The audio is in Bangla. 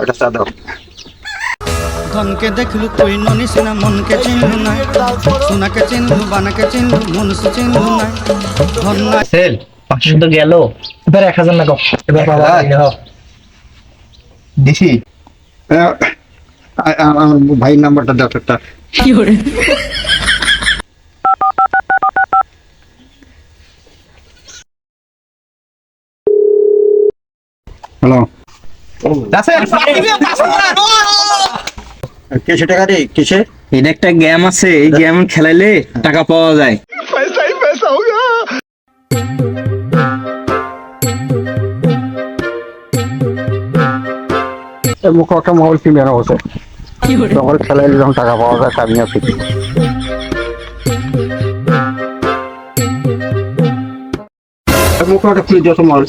ওটা চা দাও ধনকে দেখলু তুই ননিস না মনকে চিনলু না সোনাকে চিনলু বানাকে চিনলু মনুষ্য চিনলু না ধন না সেল পাঁচশো তো গেল। এবার এক হাজার এবার বাবা হ্যাঁ। দিছি। ভাইয়ের নাম্বারটা দাও একটা। হ্যালো কিসে টাকা রে কিসে? এটা একটা গেম আছে এই গেম খেলাইলে টাকা পাওয়া যায়। মুখ একটা মোবাইল কিনে হচ্ছে? তখন খেলাইলে যখন টাকা পাওয়া যায় তার নিয়ে ফিরি মুখ একটা খুলে দিও তোমার